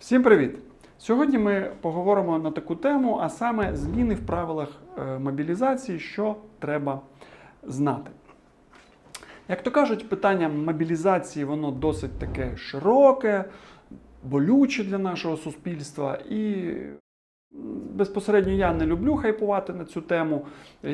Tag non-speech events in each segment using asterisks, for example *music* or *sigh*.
Всім привіт! Сьогодні ми поговоримо на таку тему, а саме зміни в правилах е, мобілізації, що треба знати. Як то кажуть, питання мобілізації воно досить таке широке, болюче для нашого суспільства. І безпосередньо я не люблю хайпувати на цю тему, і,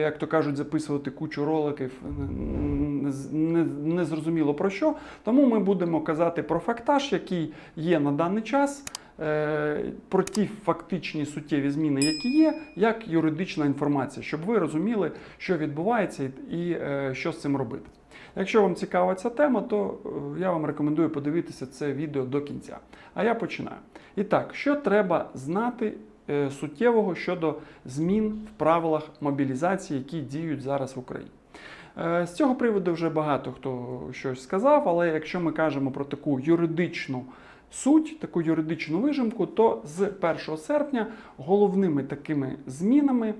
як то кажуть, записувати кучу роликів незрозуміло не, не про що. Тому ми будемо казати про фактаж, який є на даний час. Е, Про ті фактичні суттєві зміни, які є, як юридична інформація, щоб ви розуміли, що відбувається і, е, що з цим робити. Якщо вам цікава ця тема, то е, я вам рекомендую подивитися це відео до кінця. А я починаю. І так, що треба знати суттєвого щодо змін в правилах мобілізації, які діють зараз в Україні? З цього приводу вже багато хто щось сказав, але якщо ми кажемо про таку юридичну суть, таку юридичну вижимку, то з 1 серпня головними такими змінами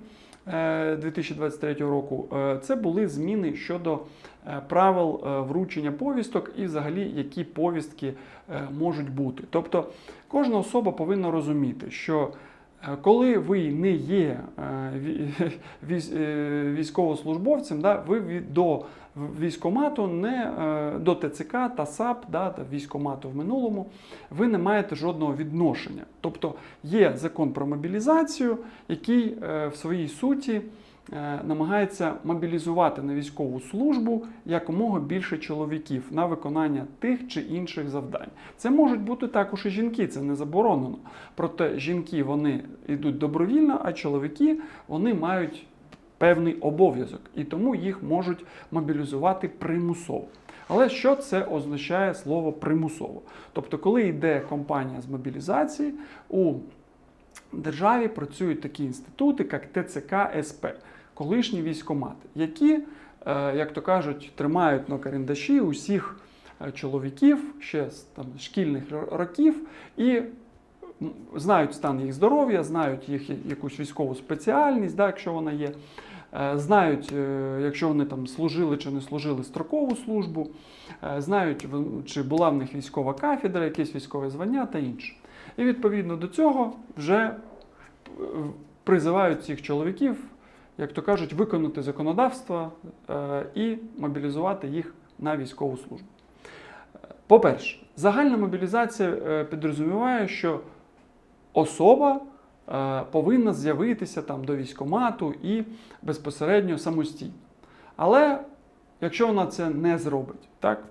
е, 2023 року е, це були зміни щодо е, правил е, вручення повісток і взагалі які повістки е, можуть бути. Тобто кожна особа повинна розуміти, що е, коли ви не є е, *laughs* е, військовослужбовцем, да, ви до військомату не е, до ТЦК та САП, да, та військомату в минулому, ви не маєте жодного відношення. Тобто є закон про мобілізацію, який е, в своїй суті е, намагається мобілізувати на військову службу якомога більше чоловіків на виконання тих чи інших завдань. Це можуть бути також і жінки, це не заборонено. Проте жінки вони йдуть добровільно, а чоловіки вони мають певний обов'язок, і тому їх можуть мобілізувати примусово. Але що це означає слово примусово? Тобто, коли йде компанія з мобілізації, у державі працюють такі інститути, як ТЦК СП, колишні військомати, які, е, як то кажуть, тримають на карандаші усіх е, чоловіків ще з там, шкільних років і знають стан їх здоров'я, знають їх якусь військову спеціальність, да, якщо вона є. Е, Знають, якщо вони там служили чи не служили строкову службу, знають, чи була в них військова кафедра, якесь військове звання та інше. І відповідно до цього вже призивають цих чоловіків, як то кажуть, виконати законодавство е, і мобілізувати їх на військову службу. По-перше, загальна мобілізація е, підрозуміває, що особа е, повинна з'явитися там до військомату і безпосередньо самостійно. Але якщо вона це не зробить, так?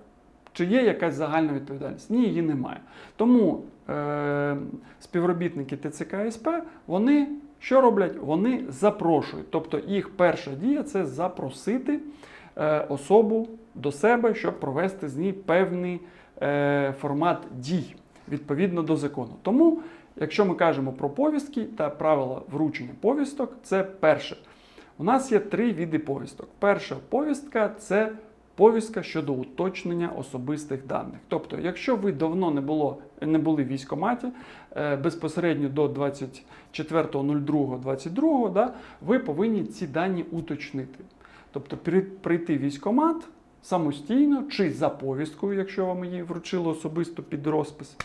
Чи є якась загальна відповідальність? Ні, її немає. Тому е, співробітники ТЦК СП, вони що роблять? Вони запрошують. Тобто їх перша дія це запросити е, особу до себе, щоб провести з ній певний е, формат дій відповідно до закону. Тому, якщо ми кажемо про повістки та правила вручення повісток, це перше. У нас є три види повісток. Перша повістка це повістка щодо уточнення особистих даних. Тобто, якщо ви давно не, було, не були в військкоматі, е, безпосередньо до 24.02.22, да, ви повинні ці дані уточнити. Тобто прийти в військкомат самостійно чи за повісткою, якщо вам її вручили особисто під розпис.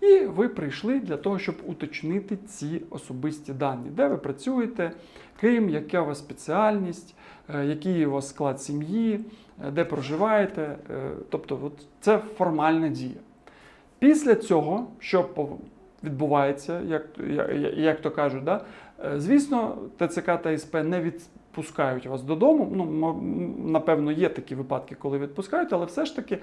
І ви прийшли для того, щоб уточнити ці особисті дані, де ви працюєте, ким, яка у вас спеціальність, е, який у вас склад сім'ї, е, де проживаєте. е, Тобто, от це формальна дія. Після цього, що відбувається, як, я- я- як то кажуть, да? звісно, ТЦК та СП не відпускають вас додому. Ну, напевно, є такі випадки, коли відпускають, але все ж таки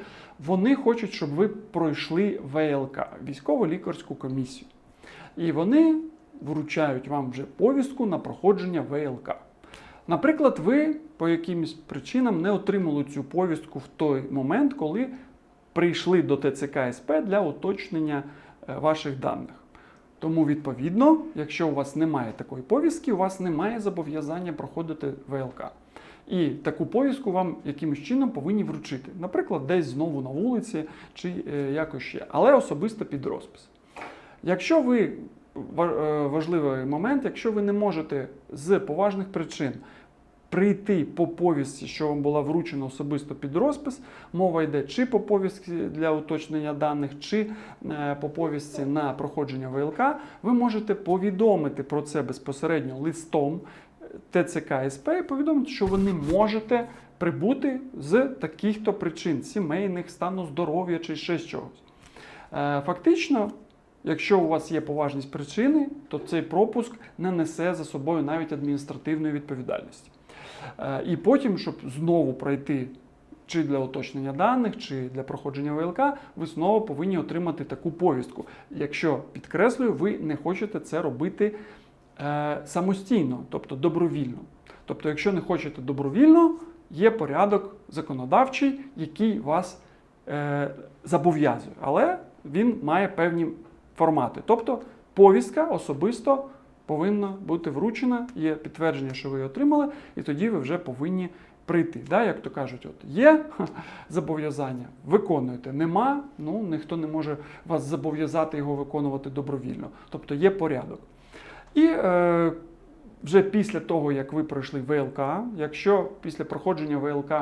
вони хочуть, щоб ви пройшли ВЛК, військово-лікарську комісію. І вони вручають вам вже повістку на проходження ВЛК. Наприклад, ви по якимось причинам не отримали цю повістку в той момент, коли прийшли до ТЦК СП для уточнення е, ваших даних. Тому, відповідно, якщо у вас немає такої повістки, у вас немає зобов'язання проходити ВЛК. І таку повістку вам якимось чином повинні вручити. Наприклад, десь знову на вулиці чи е, якось ще, але особисто під розпис. Якщо ви е, важливий момент, якщо ви не можете з поважних причин прийти по повістці, що вам була вручена особисто під розпис. Мова йде чи по повістці для уточнення даних, чи е, по повістці на проходження ВЛК, ви можете повідомити про це безпосередньо листом е, ТЦК СП і повідомити, що ви не можете прибути з таких-то причин сімейних, стану здоров'я чи ще чогось. Е, Фактично, якщо у вас є поважність причини, то цей пропуск не несе за собою навіть адміністративної відповідальності. Е, І потім, щоб знову пройти чи для уточнення даних, чи для проходження ВЛК, ви знову повинні отримати таку повістку. Якщо підкреслюю, ви не хочете це робити е, самостійно, тобто добровільно. Тобто, якщо не хочете добровільно, є порядок законодавчий, який вас е, зобов'язує, але він має певні формати. Тобто, повістка особисто повинна бути вручена, є підтвердження, що ви її отримали, і тоді ви вже повинні прийти. Да? Як то кажуть, от є *laughs* зобов'язання, виконуєте. Нема, ну ніхто не може вас зобов'язати його виконувати добровільно. Тобто є порядок. І е, вже після того, як ви пройшли ВЛК, якщо після проходження ВЛК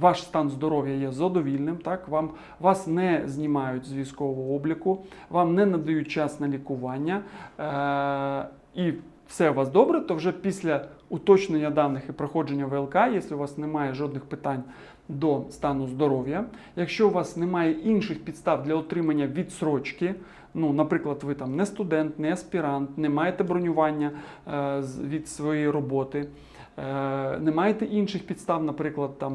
ваш стан здоров'я є задовільним, так, вам, вас не знімають з військового обліку, вам не надають час на лікування, е, і все у вас добре, то вже після уточнення даних і проходження ВЛК, якщо у вас немає жодних питань до стану здоров'я, якщо у вас немає інших підстав для отримання відсрочки, ну, наприклад, ви там не студент, не аспірант, не маєте бронювання е, від своєї роботи, е, не маєте інших підстав, наприклад, там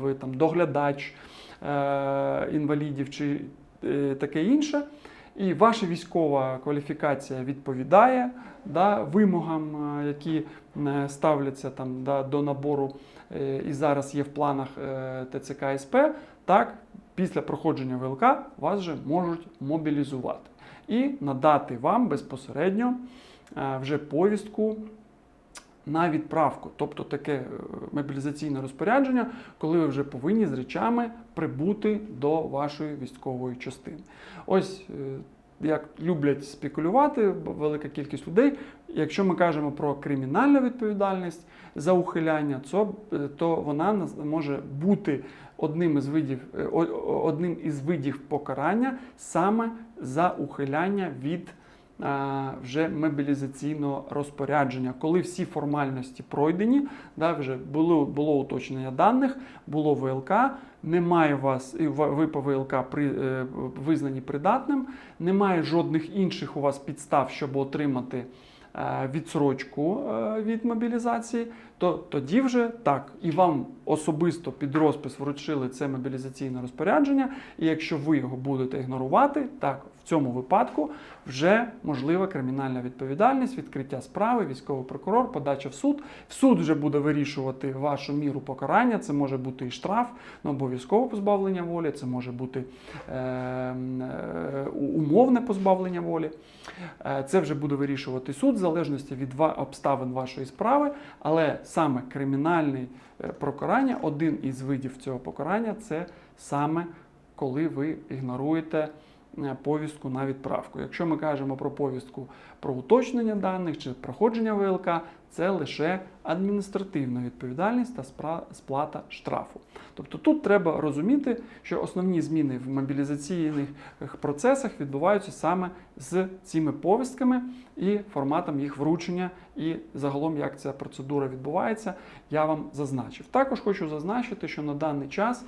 ви там доглядач е, інвалідів чи е, таке інше. І ваша військова кваліфікація відповідає да, вимогам, е, які е, ставляться там, да, до набору е, і зараз є в планах е, ТЦК СП, так, після проходження ВЛК вас вже можуть мобілізувати і надати вам безпосередньо е, вже повістку на відправку, тобто таке е, мобілізаційне розпорядження, коли ви вже повинні з речами прибути до вашої військової частини. Ось е, як люблять спекулювати велика кількість людей. Якщо ми кажемо про кримінальну відповідальність за ухиляння, е, то вона може бути одним із видів, одним із видів покарання саме за ухиляння від вже мобілізаційного розпорядження, коли всі формальності пройдені, да, вже було, було уточнення даних, було ВЛК, немає вас, ви по ВЛК при, е, визнані придатним, немає жодних інших у вас підстав, щоб отримати е, відсрочку е, від мобілізації, то тоді вже так, і вам особисто під розпис вручили це мобілізаційне розпорядження, і якщо ви його будете ігнорувати, так в цьому випадку вже можлива кримінальна відповідальність, відкриття справи, військовий прокурор, подача в суд. В суд вже буде вирішувати вашу міру покарання. Це може бути і штраф, ну, обов'язкове позбавлення волі, це може бути е, е, умовне позбавлення волі. Е, Це вже буде вирішувати суд в залежності від обставин вашої справи, але саме кримінальне покарання, один із видів цього покарання, це саме коли ви ігноруєте повістку на відправку. Якщо ми кажемо про повістку про уточнення даних чи проходження ВЛК, це лише адміністративна відповідальність та сплата штрафу. Тобто тут треба розуміти, що основні зміни в мобілізаційних процесах відбуваються саме з цими повістками і форматом їх вручення, і загалом як ця процедура відбувається, я вам зазначив. Також хочу зазначити, що на даний час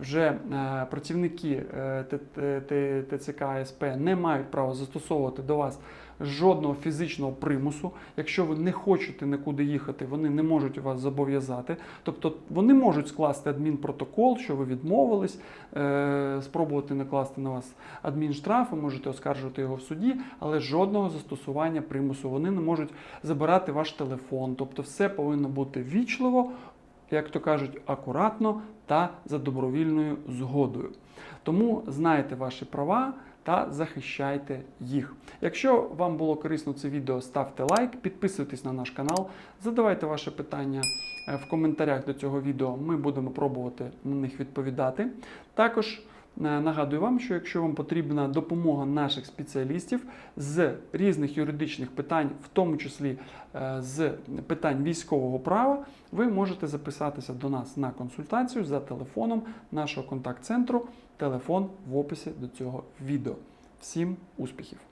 вже е, працівники е, ТЦК СП не мають права застосовувати до вас жодного фізичного примусу. Якщо ви не хочете нікуди їхати, вони не можуть вас зобов'язати. Тобто вони можуть скласти адмінпротокол, що ви відмовились, е, спробувати накласти на вас адмінштраф, ви можете оскаржувати його в суді, але жодного застосування примусу. Вони не можуть забирати ваш телефон. Тобто все повинно бути вічливо, як то кажуть, акуратно та за добровільною згодою. Тому знайте ваші права та захищайте їх. Якщо вам було корисно це відео, ставте лайк, підписуйтесь на наш канал, задавайте ваші питання е, в коментарях до цього відео. Ми будемо пробувати на них відповідати. Також Нагадую вам, що якщо вам потрібна допомога наших спеціалістів з різних юридичних питань, в тому числі е, з питань військового права, ви можете записатися до нас на консультацію за телефоном нашого контакт-центру. Телефон в описі до цього відео. Всім успіхів!